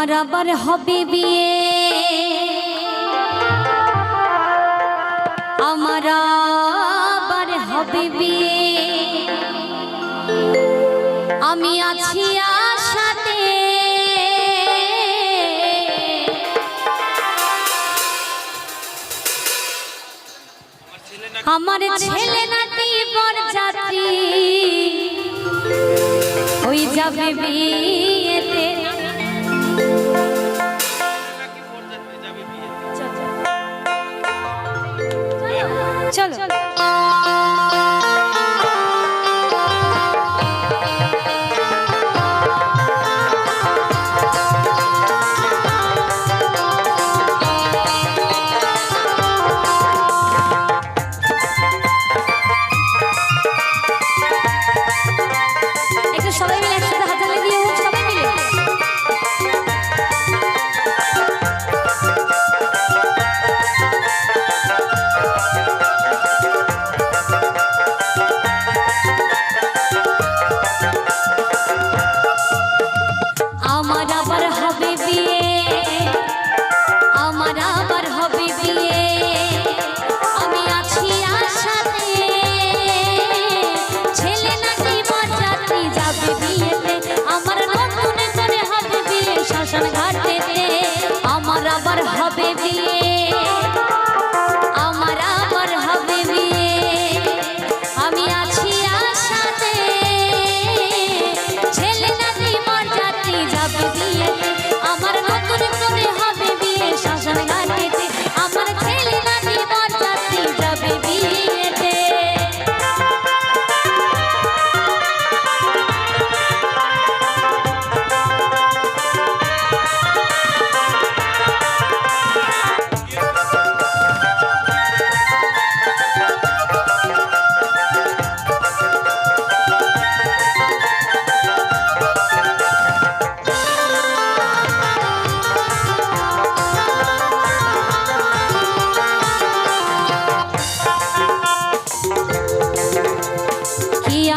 আমার আবার হবে বিয়ে। আমার আবার হবে বিয়ে। আমি আছি আশাতে। আমার ছেলে নাতি বর যাত্রী ওই যাবে বিয়ে। Thank you.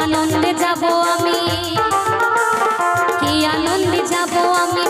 আনন্দে যাব আমি? কি আনন্দে যাব আমি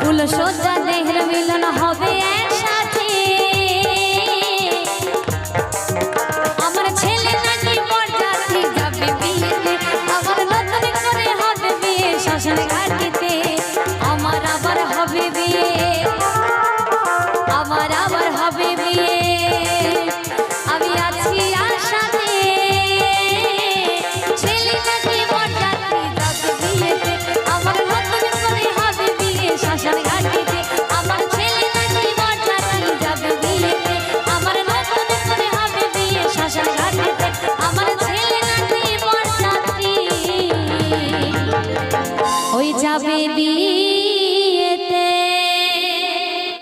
ফুল সজ্জা দেহে